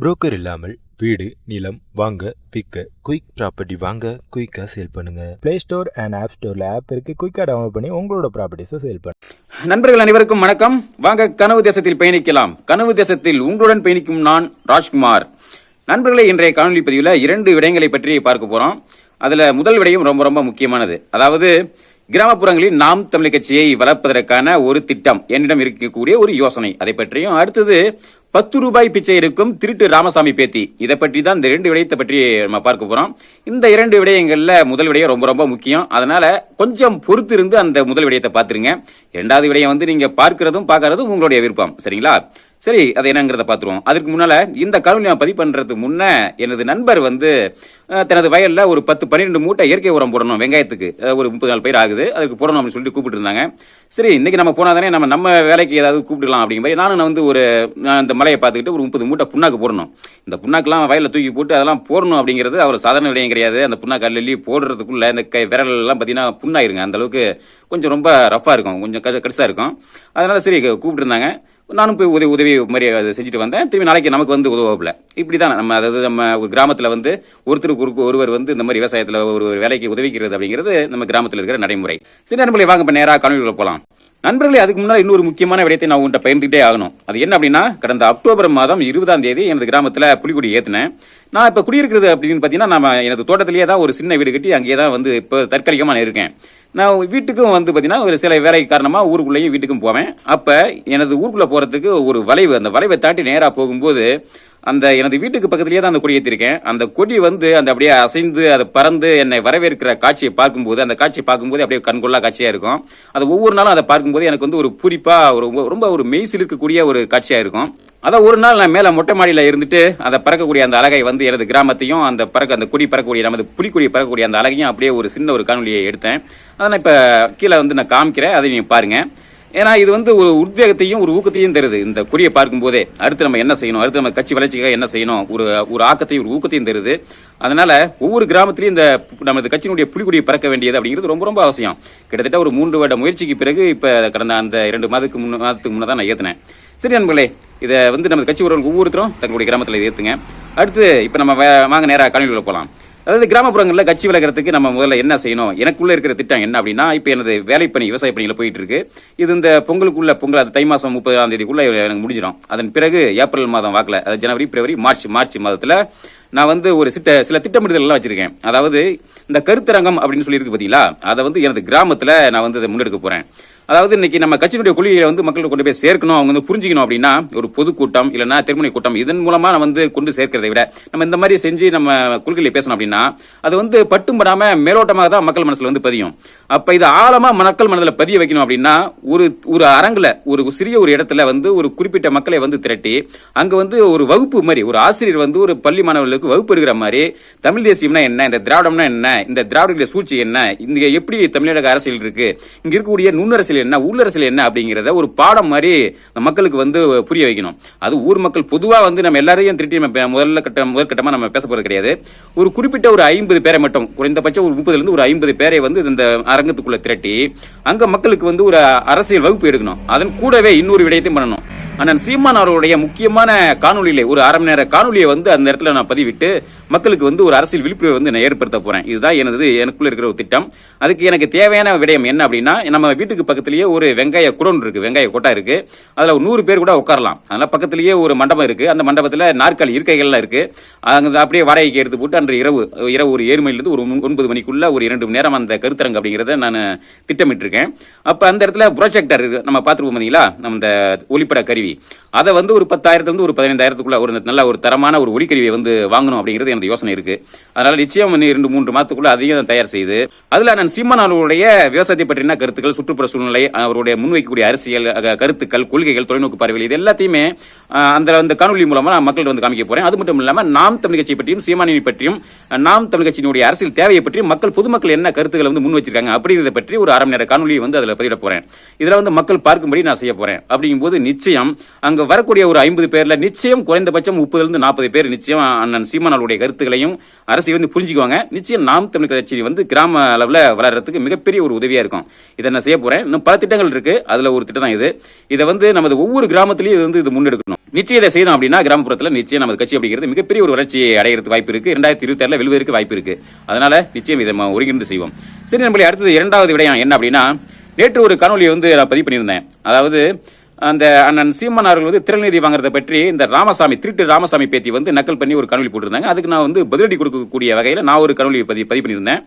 Broker இல்லாமல் வீடு நிலம் வாங்க விற்க குயிக் ப்ராப்பர்ட்டி வாங்க குயிக்காக சேல் பண்ணுங்க. பிளே ஸ்டோர் அண்ட் ஆப் ஸ்டோரில் ஆப் இருக்குது குயிக்காக டவுன்லோட் பண்ணி உங்களோட ப்ராப்பர்ட்டிஸை சேல் பண்ணுங்க நண்பர்கள் அனைவருக்கும் வணக்கம். வாங்க கனவு தேசத்தில் பயணிக்கலாம். கனவு தேசத்தில் உங்களுடன் பயணிக்கும் நான் ராஜ்குமார். நண்பர்களே இன்றைய காணொலி பதிவில் இரண்டு விடயங்களை பற்றி பார்க்க போறோம். அதுல முதல் விடயம் ரொம்ப ரொம்ப முக்கியமானது. அதாவது கிராமப்புறங்களில் நாம் தமிழ் கட்சியை வளர்ப்பதற்கான ஒரு திட்டம் என்னிடம் இருக்கக்கூடிய ஒரு யோசனை. அதை பற்றியும் அடுத்தது பத்து ரூபாய் பிச்சை இருக்கும் திருட்டு ராமசாமி பேத்தி. இதை பற்றி தான் இந்த இரண்டு விடயத்தை பற்றி நம்ம பார்க்க போறோம். இந்த இரண்டு விடயங்கள்ல முதல் விடயம் ரொம்ப ரொம்ப முக்கியம். அதனால கொஞ்சம் பொறுத்து இருந்து அந்த முதல் விடயத்தை பார்த்துருங்க. இரண்டாவது விடயம் வந்து நீங்க பார்க்கிறதும் பார்க்கறதும் உங்களுடைய விருப்பம். சரிங்களா? சரி அது என்னங்கிறத பார்த்துருவோம். அதுக்கு முன்னால் இந்த காணொலி நான் பதிவு பண்ணுறதுக்கு முன்னே எனது நண்பர் வந்து தனது வயலில் ஒரு பத்து பன்னிரெண்டு மூட்டை இயற்கை உரம் போடணும் வெங்காயத்துக்கு. ஒரு முப்பது நாள் பயிர் ஆகுது. அதுக்கு போடணும் அப்படின்னு சொல்லிட்டு கூப்பிட்டு இருந்தாங்க சரி இன்னைக்கு நம்ம போனால் தானே நம்ம நம்ம வேலைக்கு ஏதாவது கூப்பிடலாம் அப்படிங்கிற மாதிரி நானும் நான் வந்து ஒரு நான் இந்த மலையை பார்த்துக்கிட்டு ஒரு முப்பது மூட்டை புண்ணாக்கு போடணும். இந்த புண்ணாக்கெலாம் வயலில் தூக்கி போட்டு அதெல்லாம் போடணும் அப்படிங்கிறது அவர் சாதாரண விலையும் கிடையாது. அந்த புண்ணாக்கு அல்லி போடுறதுக்குள்ளே இந்த கை விரலெல்லாம் பார்த்தீங்கன்னா புண்ணாயிருங்க. அந்த அளவுக்கு கொஞ்சம் ரொம்ப ரஃப்பாக இருக்கும். கொஞ்சம் கச- இருக்கும். அதனால் சரி கூப்பிட்டுருந்தாங்க. நானும் போய் உதவி உதவி மாதிரி அதை செஞ்சுட்டு வந்தேன். திரும்பி நாளைக்கு நமக்கு வந்து உதவப்பில்ல இப்படி தான் நம்ம அதாவது நம்ம ஒரு கிராமத்தில் வந்து ஒருத்தருக்கு ஒரு ஒருவர் வந்து இந்த மாதிரி விவசாயத்தில் ஒரு ஒரு வேலைக்கு உதவிக்கிறது அப்படிங்கிறது நம்ம கிராமத்தில் இருக்கிற நடைமுறை. சரி நண்பர்களே வாங்க இப்போ நேராக கனவுகளை போகலாம் நண்பர்களே அதுக்கு முன்னால் இன்னொரு முக்கியமான விடயத்தை நான் உங்கள்கிட்ட பயிர்ந்துகிட்டே ஆகணும். அது என்ன அப்படின்னா கடந்த அக்டோபர் மாதம் இருபதாம் தேதி எனது கிராமத்தில் புலிக்குடி ஏற்றினேன் நான் இப்போ குடியிருக்கிறது அப்படின்னு பார்த்தீங்கன்னா நம்ம எனது தோட்டத்திலேயே தான் ஒரு சின்ன வீடு கட்டி அங்கேயே தான் வந்து இப்போ தற்காலிகமாக நான் இருக்கேன். நான் வீட்டுக்கும் வந்து பார்த்தீங்கன்னா ஒரு சில வேலை காரணமாக ஊருக்குள்ளேயும் வீட்டுக்கும் போவேன். அப்போ எனது ஊருக்குள்ளே போகிறதுக்கு ஒரு வளைவு அந்த வளைவை தாண்டி நேராக போகும்போது அந்த எனது வீட்டுக்கு பக்கத்திலேயே தான் அந்த கொடி ஏற்றிருக்கேன் அந்த கொடி வந்து அந்த அப்படியே அசைந்து அது பறந்து என்னை வரவேற்கிற காட்சியை பார்க்கும்போது அந்த காட்சியை பார்க்கும்போது அப்படியே கண்கொள்ளா காட்சியாக இருக்கும். அது ஒவ்வொரு நாளும் அதை பார்க்கும்போது எனக்கு வந்து ஒரு குறிப்பாக ஒரு ரொம்ப ஒரு மெய்சில் இருக்கக்கூடிய ஒரு காட்சியாக இருக்கும். அதான் ஒரு நாள் நான் மேலே மொட்டை மாடியில் இருந்துட்டு அதை பறக்கக்கூடிய அந்த அழகை வந்து எனது கிராமத்தையும் அந்த பறக்க அந்த கொடி பறக்கக்கூடிய நமது புலிக்கொடி பறக்கக்கூடிய அந்த அழகையும் அப்படியே ஒரு சின்ன ஒரு காணொலியை எடுத்தேன். அதை நான் இப்போ கீழே வந்து நான் காமிக்கிறேன். அதை நீங்கள் பாருங்கள் ஏன்னா இது வந்து ஒரு உத்வேகத்தையும் ஒரு ஊக்கத்தையும் தருது. இந்த குறியை பார்க்கும்போதே அடுத்து நம்ம என்ன செய்யணும்? அடுத்து நம்ம கட்சி வளர்ச்சிக்காக என்ன செய்யணும்? ஒரு ஒரு ஆக்கத்தையும் ஒரு ஊக்கத்தையும் தருது. அதனால ஒவ்வொரு கிராமத்திலையும் இந்த நமது கட்சியினுடைய புலிக்குடியை பறக்க வேண்டியது அப்படிங்கிறது ரொம்ப ரொம்ப அவசியம். கிட்டத்தட்ட ஒரு மூன்று வருட முயற்சிக்கு பிறகு இப்போ கடந்த அந்த இரண்டு மாதத்துக்கு முன் மாதத்துக்கு முன்னே தான் நான் ஏற்றினேன் சரி நண்பர்களே இதை வந்து நமது கட்சி உறவுகள் ஒவ்வொருத்தரும் தங்களுடைய கிராமத்தில் ஏற்றுங்க அடுத்து இப்போ நம்ம வாங்க நேராக கணிவுகளை போகலாம் அதாவது கிராமப்புறங்களில் கட்சி விலகிறதுக்கு நம்ம முதல்ல என்ன செய்யணும்? எனக்குள்ளே இருக்கிற திட்டம் என்ன அப்படின்னா இப்போ எனது வேலைப்பணி விவசாய பணியில் போயிட்டு இருக்கு இது இந்த பொங்கலுக்குள்ள பொங்கல் அது தை மாதம் முப்பதாம் தேதிக்குள்ளே எனக்கு முடிஞ்சிடும். அதன் பிறகு ஏப்ரல் மாதம் வாக்கில் அது ஜனவரி பிப்ரவரி மார்ச் மார்ச் மாதத்தில் நான் வந்து ஒரு சிட்ட சில திட்டமிடுதல் எல்லாம் வச்சிருக்கேன். அதாவது இந்த கருத்தரங்கம் அப்படின்னு சொல்லியிருக்கு பார்த்தீங்களா அதை வந்து எனது கிராமத்தில் நான் வந்து அதை முன்னெடுக்க போகிறேன் அதாவது இன்னைக்கு நம்ம கட்சியினுடைய கொள்கையை வந்து மக்களுக்கு கொண்டு போய் சேர்க்கணும் அவங்க வந்து புரிஞ்சுக்கணும் அப்படின்னா ஒரு பொதுக்கூட்டம் இல்லைன்னா திருமணி கூட்டம் இதன் மூலமா நம்ம வந்து கொண்டு சேர்க்கிறதை விட நம்ம இந்த மாதிரி செஞ்சு நம்ம கொள்கையை பேசணும் அப்படின்னா அது வந்து பட்டும் படாம மேலோட்டமாக தான் மக்கள் மனசுல வந்து பதியும். அப்ப இது ஆழமா மக்கள் மனதில் பதிய வைக்கணும் அப்படின்னா ஒரு ஒரு அரங்குல ஒரு சிறிய ஒரு இடத்துல வந்து ஒரு குறிப்பிட்ட மக்களை வந்து திரட்டி அங்க வந்து ஒரு வகுப்பு மாதிரி ஒரு ஆசிரியர் வந்து ஒரு பள்ளி மாணவர்களுக்கு வகுப்பு எடுக்கிற மாதிரி தமிழ் தேசியம்னா என்ன இந்த திராவிடம்னா என்ன இந்த திராவிட சூழ்ச்சி என்ன இங்க எப்படி தமிழக அரசியல் இருக்கு இங்க இருக்கக்கூடிய நுண்ணரசியல் என்ன உள்ளரசியல் என்ன அப்படிங்கிறத ஒரு பாடம் மாதிரி மக்களுக்கு வந்து புரிய வைக்கணும். அது ஊர் மக்கள் பொதுவாக வந்து நம்ம எல்லாரையும் திருட்டி நம்ம முதல்ல கட்ட முதற்கட்டமாக நம்ம பேச போகிறது கிடையாது. ஒரு குறிப்பிட்ட ஒரு ஐம்பது பேரை மட்டும் குறைந்தபட்சம் ஒரு முப்பதுல இருந்து ஒரு ஐம்பது பேரை வந்து இந்த அரங்கத்துக்குள்ளே திரட்டி அங்கே மக்களுக்கு வந்து ஒரு அரசியல் வகுப்பு எடுக்கணும். அதன் கூடவே இன்னொரு விடயத்தையும் பண்ணணும். அண்ணன் சீமான் அவர்களுடைய முக்கியமான காணொலியிலே ஒரு அரை மணி நேர காணொலியை வந்து அந்த இடத்துல நான் பதிவிட்டு மக்களுக்கு வந்து ஒரு அரசியல் விழிப்புணர்வு வந்து நான் ஏற்படுத்த போறேன். இதுதான் எனது எனக்குள்ள இருக்கிற ஒரு திட்டம். அதுக்கு எனக்கு தேவையான விடயம் என்ன அப்படின்னா நம்ம வீட்டுக்கு பக்கத்திலேயே ஒரு வெங்காய குடோன் இருக்கு வெங்காய கொட்டா இருக்கு. அதுல ஒரு நூறு பேர் கூட உட்காரலாம். அதனால பக்கத்திலேயே ஒரு மண்டபம் இருக்கு. அந்த மண்டபத்தில் நாற்காலி இருக்கைகள்லாம் இருக்கு. அங்கே அப்படியே வாடகைக்கு எடுத்து போட்டு அன்று இரவு இரவு ஒரு ஏழு மணிலிருந்து ஒரு ஒன்பது மணிக்குள்ள ஒரு இரண்டு மணி நேரம் அந்த கருத்தரங்கு அப்படிங்கிறத நான் திட்டமிட்டிருக்கேன். அப்போ அந்த இடத்துல ப்ரொஜெக்டர் நம்ம பார்த்துருப்போம் பார்த்தீங்களா நம்ம இந்த ஒளிப்பட கருவி. அதை வந்து ஒரு பத்தாயிரத்துலேருந்து ஒரு பதினைந்தாயிரத்துக்குள்ள ஒரு நல்ல ஒரு தரமான ஒரு ஒளிக்கருவியை வந்து வாங்கணும் அப்படிங்கிறது எனது யோசனை இருக்கு. அதனால நிச்சயம் வந்து இரண்டு மூன்று மாதத்துக்குள்ள அதையும் தயார் செய்து அதுல நான் சீமான் அவர்களுடைய விவசாயத்தை பற்றின கருத்துக்கள் சுற்றுப்புற சூழ்நிலை அவருடைய முன்வைக்கக்கூடிய அரசியல் கருத்துக்கள் கொள்கைகள் தொலைநோக்கு பார்வைகள் இது எல்லாத்தையுமே அந்த அந்த காணொலி மூலமாக நான் மக்கள் வந்து காமிக்க போறேன். அது மட்டும் இல்லாமல் நாம் தமிழ் கட்சி பற்றியும் சீமானியை பற்றியும் நாம் தமிழ் கட்சியினுடைய அரசியல் தேவையை பற்றியும் மக்கள் பொதுமக்கள் என்ன கருத்துக்களை வந்து முன் வச்சிருக்காங்க அப்படிங்கிறத பற்றி ஒரு அரை மணி நேர காணொலியை வந்து அதில் பதிவிட போறேன். இதில் வந்து மக்கள் பார்க்கும்படி நான் செய்ய போறேன். அப்படிங்கும்போது நிச்சயம் அங்கே வரக்கூடிய ஒரு ஐம்பது பேரில் நிச்சயம் குறைந்தபட்சம் முப்பதுல இருந்து நாற்பது பேர் நிச்சயம் அண்ணன் சீமானாளுடைய கருத்துக்களையும் அரசியல் வந்து புரிஞ்சுக்குவாங்க. நிச்சயம் நாம் தமிழ் கட்சி வந்து கிராம அளவில் வளர்றதுக்கு மிகப்பெரிய ஒரு உதவியாக இருக்கும். இதை நான் செய்ய போறேன். இன்னும் பல திட்டங்கள் இருக்கு. அதில் ஒரு திட்டம் தான் இது. இதை வந்து நமது ஒவ்வொரு கிராமத்திலையும் இது வந்து இது முன்னெடுக்கணும். நிச்சயம் இதை செய்தோம் அப்படின்னா கிராமப்புறத்தில் நிச்சயம் நமது கட்சி அப்படிங்கிறது மிகப்பெரிய ஒரு வளர்ச்சி அடைகிறதுக்கு வாய்ப்பு இருக்கு. இரண்டாயிரத்தி இருபத்தி ஆறுல வெல்வதற்கு வாய்ப்பு இருக்கு. அதனால நிச்சயம் இதை நம்ம ஒருங்கிணைந்து செய்வோம். சரி நம்மளே அடுத்தது இரண்டாவது விடயம் என்ன அப்படின்னா நேற்று ஒரு காணொலியை வந்து நான் பதிவு பண்ணியிருந்தேன். அதாவது அந்த அண்ணன் சீமான் அவர்கள் வந்து திறநிதி வாங்குறதை பற்றி இந்த ராமசாமி திருட்டு ராமசாமி பேத்தி வந்து நக்கல் பண்ணி ஒரு கணொலி போட்டிருந்தாங்க. அதுக்கு நான் வந்து பதிலடி கொடுக்கக்கூடிய வகையில் நான் ஒரு கணொலி பதிவு பதிவு பண்ணியிருந்தேன்.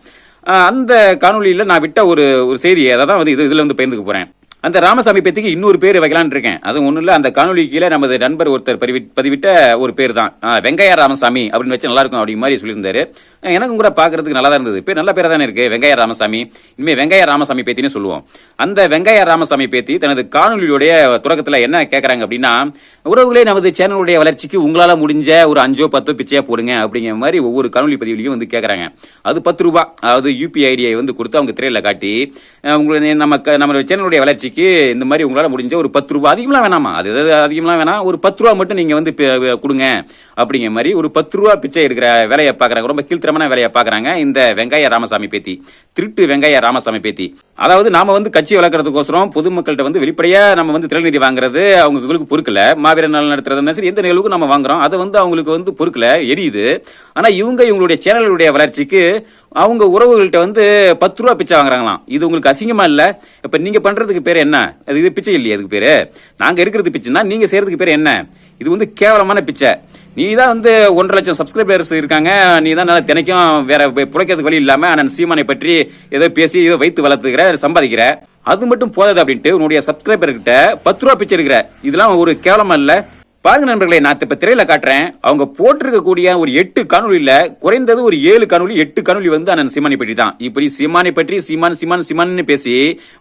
அந்த காணொலியில் நான் விட்ட ஒரு ஒரு செய்தியை அதை தான் வந்து இது இதில் வந்து பயந்துக்க போகிறேன் அந்த ராமசாமி பேத்திக்கு இன்னொரு பேர் வைக்கலான் இருக்கேன். அது ஒன்றும் இல்லை அந்த காணொலி கீழே நமது நண்பர் ஒருத்தர் பதிவி- பதிவிட்ட ஒரு பேர் தான். வெங்கையா ராமசாமி அப்படின்னு வச்சு நல்லா இருக்கும் அப்படிங்கிற மாதிரி சொல்லியிருந்தாரு. எனக்கும் கூட பார்க்கறதுக்கு நல்லா தான் இருந்தது. பேர் நல்ல பேரா தானே இருக்கு வெங்கையா ராமசாமி. இனிமேல் வெங்கையா ராமசாமி பேத்தின்னு சொல்லுவோம். அந்த வெங்கையா ராமசாமி பேத்தி தனது காணொலியுடைய தொடக்கத்தில் என்ன கேட்குறாங்க அப்படின்னா உறவுகளே நமது சேனலுடைய வளர்ச்சிக்கு உங்களால் முடிஞ்ச ஒரு அஞ்சோ பத்தோ பிச்சையாக போடுங்க அப்படிங்கிற மாதிரி ஒவ்வொரு காணொலி பதிவுலையும் வந்து கேட்குறாங்க அது பத்து ரூபா. அதாவது யூபிஐ ஐடியை வந்து கொடுத்து அவங்க திரையில காட்டி அஹ் உங்களுடைய நம்ம க- நம்ம சேனலுடைய வளர்ச்சிக்கு இந்த மாதிரி உங்களால முடிஞ்ச ஒரு பத்து ரூபா அதிகம்லாம் வேணாமா? அது எதாவது அதிகம்லாம் வேணாம் ஒரு பத்து ரூபா மட்டும் நீங்க வந்து கொடுங்க அப்படிங்கிற மாதிரி ஒரு பத்து ரூபா பிச்சை எடுக்கிற வேலையை பாக்குறாங்க ரொம்ப கீழ்த்திரமான வேலையை பாக்குறாங்க இந்த வெங்காய ராமசாமி பேத்தி திருட்டு வெங்காய ராமசாமி பேத்தி. அதாவது நாம வந்து கட்சி வளர்க்கறதுக்கோசரம் பொதுமக்கள்கிட்ட வந்து வெளிப்படையா நம்ம வந்து திரள்நிதி வாங்குறது அவங்களுக்கு பொறுக்கல. மாவீரர் நாள் நடத்துறது சரி எந்த நிகழ்வுக்கும் நம்ம வாங்குறோம். அது வந்து அவங்களுக்கு வந்து பொறுக்கல எரியுது. ஆனா இவங்க இவங்களுடைய சேனல்களுடைய வளர்ச்சிக்கு அவங்க உறவுகள்கிட்ட வந்து பத்து ரூபா பிச்சை வாங்குறாங்களாம். இது உங்களுக்கு அசிங்கமா இல்ல? இப்ப நீங்க பண்றதுக்கு பேர் என்ன? அது இது பிச்சை இல்லையா அதுக்கு பேரு. நாங்க இருக்கிறது பிச்சைன்னா நீங்க செய்யறதுக்கு பேர் என்ன? இது வந்து கேவலமான பிச்சை. நீ தான் வந்து ஒன்றரை லட்சம் சப்ஸ்கிரைபர்ஸ் இருக்காங்க. நீ தான் நல்லா தினைக்கும் வேற பிழைக்கிறதுக்கு வழி இல்லாம அண்ணன் சீமானை பற்றி ஏதோ பேசி ஏதோ வைத்து வளர்த்துக்கிற சம்பாதிக்கிற. அது மட்டும் போதாது அப்படின்ட்டு உன்னுடைய சப்ஸ்கிரைபர் கிட்ட பத்து ரூபா பிச்சை இருக்கிற இதெல்லாம் ஒரு கேவலமா இல்ல. பாருங்க நண்பர்களே நான் இப்ப திரையில காட்டுறேன். அவங்க போட்டிருக்கக்கூடிய ஒரு எட்டு காணொலியில குறைந்தது ஒரு ஏழு காணொலி எட்டு காணொலி வந்து அண்ணன் சீமானை பற்றி தான். இப்படி சீமானை பற்றி சீமான் சீமான் சீமான்னு பேசி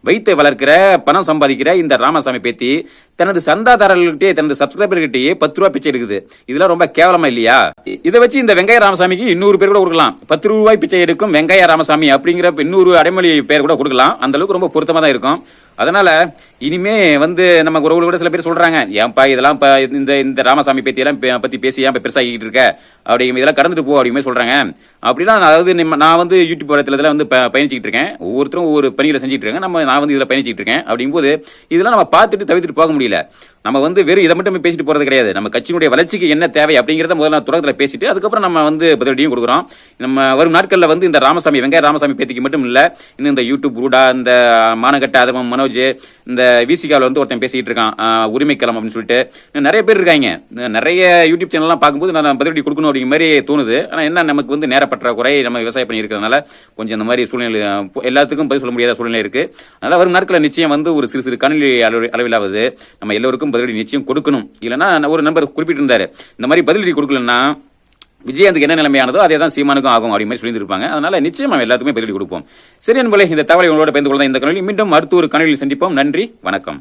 வைத்து வளர்க்கிற பணம் சம்பாதிக்கிற இந்த ராமசாமி பேத்தி தனது சந்தாதாரர்கள்கிட்டயே தனது சப்ஸ்கிரைபர்கிட்டயே பத்து ரூபாய் பிச்சை எடுக்குது. இதெல்லாம் ரொம்ப கேவலமா இல்லையா? இதை வச்சு இந்த வெங்காய ராமசாமிக்கு இன்னொரு பேர் கூட கொடுக்கலாம். பத்து ரூபாய் பிச்சை எடுக்கும் வெங்காய ராமசாமி அப்படிங்கிற இன்னொரு அடைமொழி பேர் கூட கொடுக்கலாம். அந்த அளவுக்கு ரொம்ப பொருத்தமா தான் இருக்கும். அதனால இனிமே வந்து நம்ம உறவுகள் கூட சில பேர் சொல்றாங்க ஏன்பா இதெல்லாம் இந்த இந்த ராமசாமி பத்தி எல்லாம் பே- பத்தி பேசி ஏன் பெருசாகிட்டு இருக்க? அப்படி இதெல்லாம் கடந்துட்டு போ அப்படிமே சொல்றாங்க. அப்படின்னா நான் அதாவது நம்ம- நான் வந்து யூடியூப் இடத்துல இதெல்லாம் வந்து பயணிச்சுட்டு இருக்கேன். ஒவ்வொருத்தரும் ஒவ்வொரு பணிகளை செஞ்சுட்டு இருக்காங்க. நம்ம நான் வந்து இதில் பயணிச்சுட்டு இருக்கேன். அப்படிங்கும்போது இதெல்லாம் நம்ம பார்த்துட்டு தவிர்த்துட்டு போக முடியல. முடியல நம்ம வந்து வெறும் இதை மட்டும் பேசிட்டு போறது கிடையாது. நம்ம கட்சியினுடைய வளர்ச்சிக்கு என்ன தேவை அப்படிங்கறத முதல்ல நான் பேசிட்டு அதுக்கப்புறம் நம்ம வந்து பதிலடியும் கொடுக்குறோம். நம்ம வரும் நாட்கள்ல வந்து இந்த ராமசாமி வெங்காய ராமசாமி பேத்திக்கு மட்டும் இல்ல இன்னும் இந்த யூடியூப் ரூடா இந்த மானகட்ட அதமம் மனோஜ் இந்த விசிகால வந்து ஒருத்தன் பேசிட்டு இருக்கான் ஆஹ், அப்படின்னு சொல்லிட்டு. இன்னும் நிறைய பேர் இருக்காங்க. நிறைய யூடியூப் சேனல்லாம் பார்க்கும்போது நான் பதிலடி கொடுக்கணும் அப்படிங்கிற மாதிரி தோணுது. ஆனா என்ன நமக்கு வந்து நேர பற்றாக்குறை நம்ம விவசாயம் பண்ணி இருக்கிறதுனால கொஞ்சம் இந்த மாதிரி சூழ்நிலை எல்லாத்துக்கும் பதில் சொல்ல முடியாத சூழ்நிலை இருக்கு. அதனால வரும் நாட்களில் நிச்சயம் வந்து ஒரு சிறு சிறு கணினி அளவு- அளவிலாவது நம்ம எல்லோருக்கும் பதிலடி நிச்சயம் கொடுக்கணும். இல்லைன்னா ஒரு நம்பர் குறிப்பிட்டு இருந்தாரு இந்த மாதிரி பதிலடி கொடுக்கலன்னா விஜயந்துக்கு என்ன நிலைமையானதோ அதே தான் சீமானுக்கும் ஆகும் அப்படி மாதிரி சொல்லியிருப்பாங்க அதனால நிச்சயம் எல்லாத்துக்குமே பதிலடி கொடுப்போம். சரி என்பதை இந்த தகவலை உங்களோட பயந்து கொள்ள இந்த கணில் மீண்டும் அடுத்த ஒரு கணவனில் சந்திப்போம். நன்றி வணக்கம்.